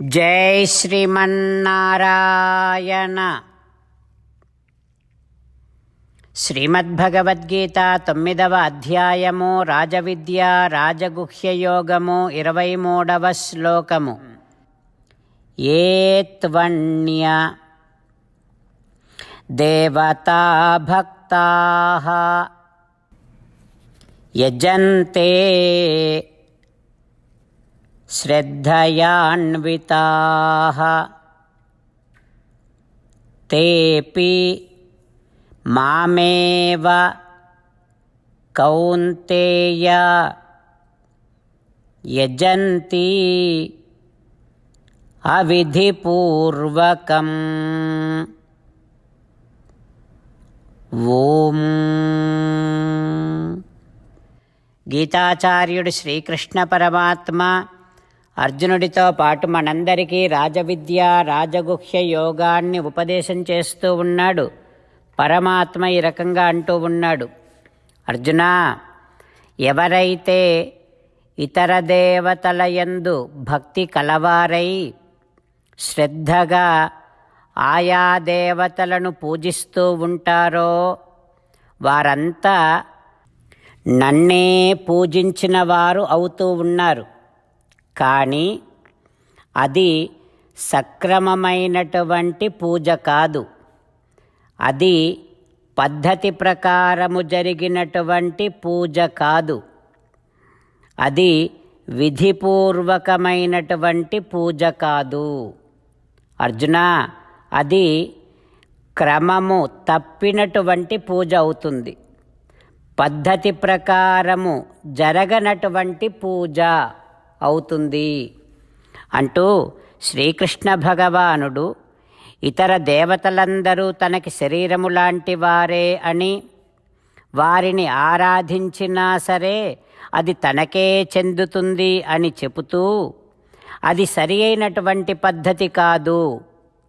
జై శ్రీమన్నారాయణ. శ్రీమద్భగవద్గీత తొమ్మిదవ అధ్యాయము రాజవిద్య రాజగుహ్యయోగము ఇరవై మూడవ శ్లోకము ఏత్వణ్య దేవతా భక్తా యజంతే श्रद्धयान्विताः तेऽपि मामेव कौन्तेय यजन्ति अविधिपूर्वकम् ఓం గీతాచార్యుడు శ్రీకృష్ణ పరమాత్మ అర్జునుడితో పాటు మనందరికీ రాజవిద్య రాజగుహ్య యోగాన్ని ఉపదేశం చేస్తూ ఉన్నాడు. పరమాత్మ ఈ రకంగా అంటూ ఉన్నాడు. అర్జున ఎవరైతే ఇతర దేవతల యందు భక్తి కలవారై శ్రద్ధగా ఆయా దేవతలను పూజిస్తూ ఉంటారో వారంతా నన్నే పూజించిన వారు అవుతూ ఉన్నారు. కానీ అది సక్రమమైనటువంటి పూజ కాదు. అది పద్ధతి ప్రకారము జరిగినటువంటి పూజ కాదు. అది విధిపూర్వకమైనటువంటి పూజ కాదు. అర్జున అది క్రమము తప్పినటువంటి పూజ అవుతుంది. పద్ధతి ప్రకారము జరగనటువంటి పూజ. అవుతుంది. అంటూ శ్రీకృష్ణ భగవానుడు ఇతర దేవతలందరూ తనకి శరీరము లాంటి వారే అని వారిని ఆరాధించినా సరే అది తనకే చెందుతుంది అని చెబుతూ అది సరి అయినటువంటి పద్ధతి కాదు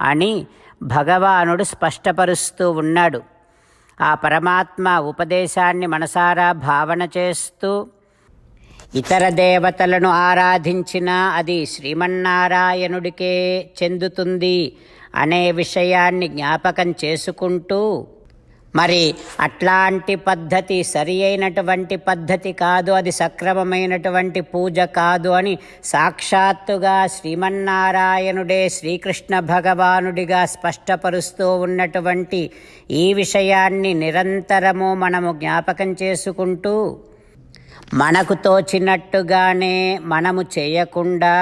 అని భగవానుడు స్పష్టపరుస్తూ ఉన్నాడు. ఆ పరమాత్మ ఉపదేశాన్ని మనసారా భావన చేస్తూ ఇతర దేవతలను ఆరాధించినా అది శ్రీమన్నారాయణుడికే చెందుతుంది అనే విషయాన్ని జ్ఞాపకం చేసుకుంటూ మరి అట్లాంటి పద్ధతి సరి అయినటువంటి పద్ధతి కాదు అది సక్రమమైనటువంటి పూజ కాదు అని సాక్షాత్తుగా శ్రీమన్నారాయణుడే శ్రీకృష్ణ భగవానుడిగా స్పష్టపరుస్తూ ఉన్నటువంటి ఈ విషయాన్ని నిరంతరము మనము జ్ఞాపకం చేసుకుంటూ మనకు తోచినట్టుగానే మనము చేయకుండా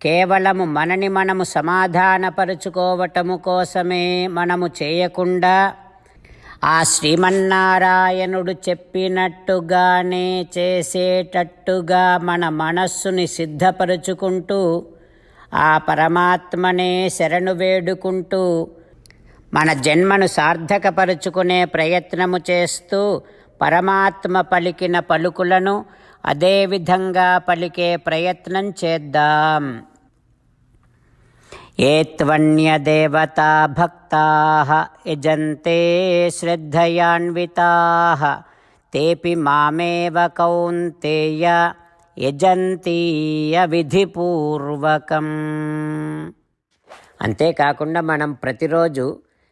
కేవలము మనని మనము సమాధానపరుచుకోవటము కోసమే మనము చేయకుండా ఆ శ్రీమన్నారాయణుడు చెప్పినట్టుగానే చేసేటట్టుగా మన మనస్సుని సిద్ధపరుచుకుంటూ ఆ పరమాత్మనే శరణు వేడుకుంటూ మన జన్మను సార్థకపరుచుకునే ప్రయత్నము చేస్తూ పరమాత్మ పలికిన పలుకులను అదేవిధంగా పలికే ప్రయత్నం చేద్దాం. ఏత్వన్యదేవతా భక్తా యజంతే శ్రద్ధయాన్వితా తేపి మామేవ కౌంతేయ యజంతీయ విధిపూర్వకం. అంతేకాకుండా మనం ప్రతిరోజు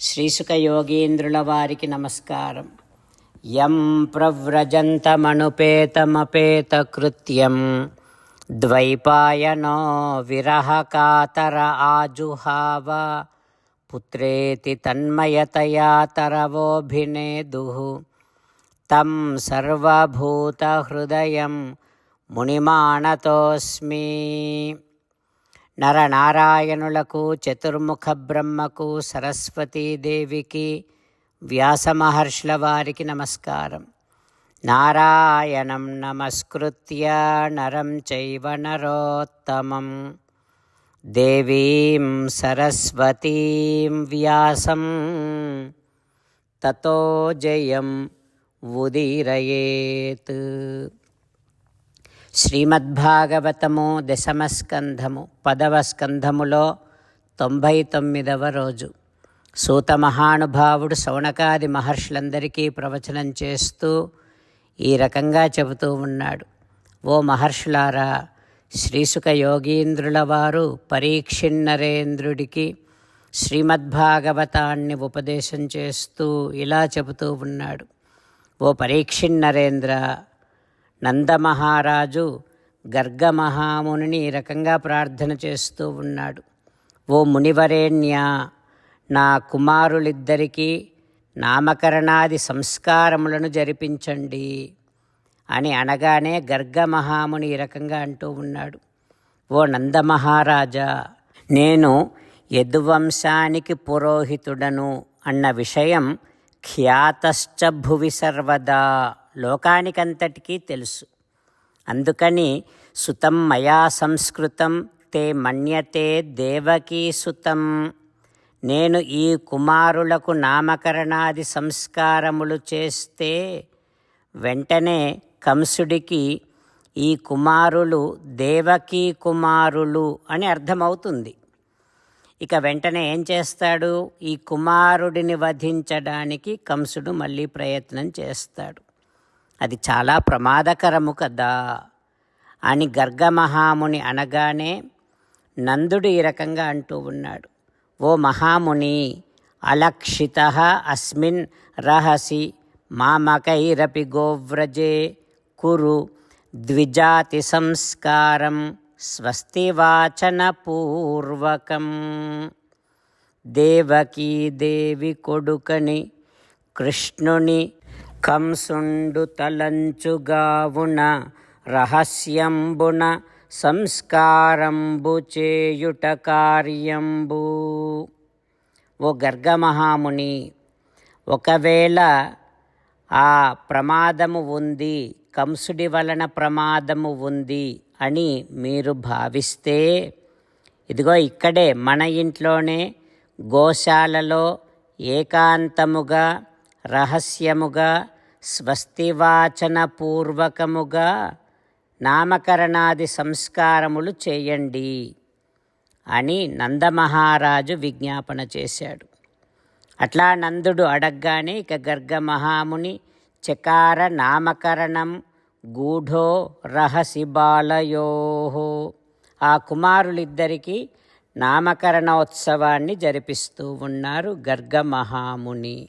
శ్రీసుక యోగీంద్రుల వారికి నమస్కారం. యం ప్రవ్రజంతమనుపేతమపేతకృత్యం ద్వైపాయనో విరహకాతర ఆజుహావ. పుత్రేతి తన్మయతయా తరవోభినేదు. తం సర్వభూతహృదయం మునిమాణతోస్మి నరనారాయణులకు చతుర్ముఖ బ్రహ్మకు సరస్వతీదేవికి వ్యాసమహర్షుల వారికి నమస్కారం. నారాయణం నమస్కృత్య నరం చైవ నరోత్తమం. దేవీం సరస్వతీం వ్యాసం. తతో జయం ఉదీరయేత్. శ్రీమద్భాగవతము దశమస్కంధము పదవ స్కంధములో తొంభై తొమ్మిదవ రోజు. సూత మహానుభావుడు శౌనకాది మహర్షులందరికీ ప్రవచనం చేస్తూ ఈ రకంగా చెబుతూ ఉన్నాడు. ఓ మహర్షులారా శ్రీసుక యోగీంద్రుల వారు పరీక్షిన్నరేంద్రుడికి శ్రీమద్భాగవతాన్ని ఉపదేశం చేస్తూ ఇలా చెబుతూ ఉన్నాడు. ఓ పరీక్షిన్నరేంద్ర నందమహారాజు గర్గమహామునిని ఈ రకంగా ప్రార్థన చేస్తూ ఉన్నాడు. ఓ మునివరేణ్య నా కుమారులిద్దరికీ నామకరణాది సంస్కారములను జరిపించండి అని అనగానే గర్గమహాముని ఈ రకంగా అంటూ ఉన్నాడు. ఓ నందమహారాజా నేను యదువంశానికి పురోహితుడను అన్న విషయం ఖ్యాతశ్చ భువి సర్వదా. లోకానికంతటికీ తెలుసు. అందుకని సుతం మయా సంస్కృతం తే మన్యతే దేవకీ సుతం. నేను ఈ కుమారులకు నామకరణాది సంస్కారములు చేస్తే వెంటనే కంసుడికి ఈ కుమారులు దేవకీ కుమారులు అని అర్థమవుతుంది. ఇక వెంటనే ఏం చేస్తాడు? ఈ కుమారుడిని వధించడానికి కంసుడు మళ్ళీ ప్రయత్నం చేస్తాడు. అది చాలా ప్రమాదకరము కదా అని గర్గమహాముని అనగానే నందుడు ఈ రకంగా అంటూ ఉన్నాడు. ఓ మహాముని అలక్షిత అస్మిన్ రహసి మామకైరపి గోవ్రజే కురు ద్విజాతి సంస్కారం స్వస్తివాచనపూర్వకం దేవకీ దేవి కొడుకని కృష్ణుని కంసుండు తలంచుగావున రహస్యంబున సంస్కారంబు చేయుట కార్యంబు. ఓ గర్గమహాముని ఒకవేళ ఆ ప్రమాదము ఉంది కంసుడి వలన ప్రమాదము ఉంది అని మీరు భావిస్తే ఇదిగో ఇక్కడే మన ఇంట్లోనే గోశాలలో ఏకాంతముగా రహస్యముగా స్వస్తివాచనపూర్వకముగా నామకరణాది సంస్కారములు చేయండి అని నందమహారాజు విజ్ఞాపన చేశాడు. అట్లా నందుడు అడగ్గానే ఇక గర్గమహాముని చకార నామకరణం గూఢో రహసి బాలయో ఆ కుమారులిద్దరికీ నామకరణోత్సవాన్ని జరిపిస్తూ ఉన్నారు గర్గమహాముని.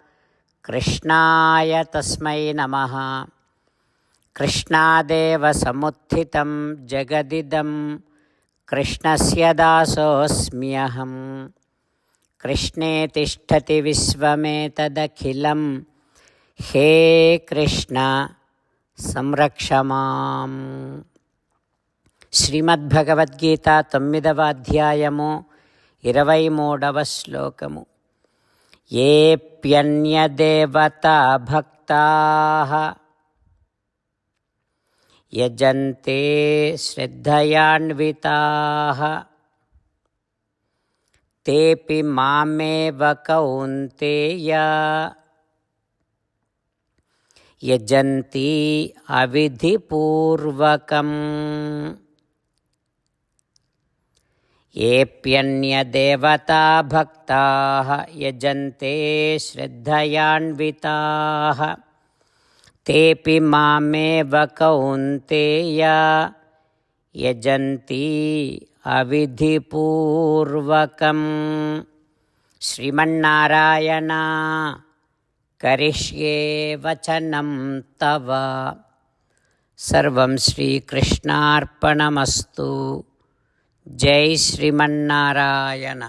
కృష్ణాయ తస్మై నమ కృష్ణాదేవ సముత్థితం జగదిదం కృష్ణస్య దాసోऽస్మ్యహం కృష్ణే తిష్టతి విశ్వమేతదఖిలం హే కృష్ణ సంరక్షమాం శ్రీమద్భగవద్గీత తొమ్మిదవ అధ్యాయము ఇరవై మూడవ శ్లోకము ఏప్యన్యదేవతా భక్తా యజంతే శ్రద్ధయాన్వితా తేపి మామేవ కౌంతేయ యజంతి అవిధిపూర్వకం ఏప్యన్యదేవతా భక్తా యజంతే శ్రద్ధయాన్వితాः. తేపి మామేవ కౌంతేయ యజంతి అవిధిపూర్వకం. శ్రీమన్నారాయణ కరిష్యే వచనం తవ. సర్వం శ్రీకృష్ణార్పణమస్తు. జై శ్రీమన్నారాయణ.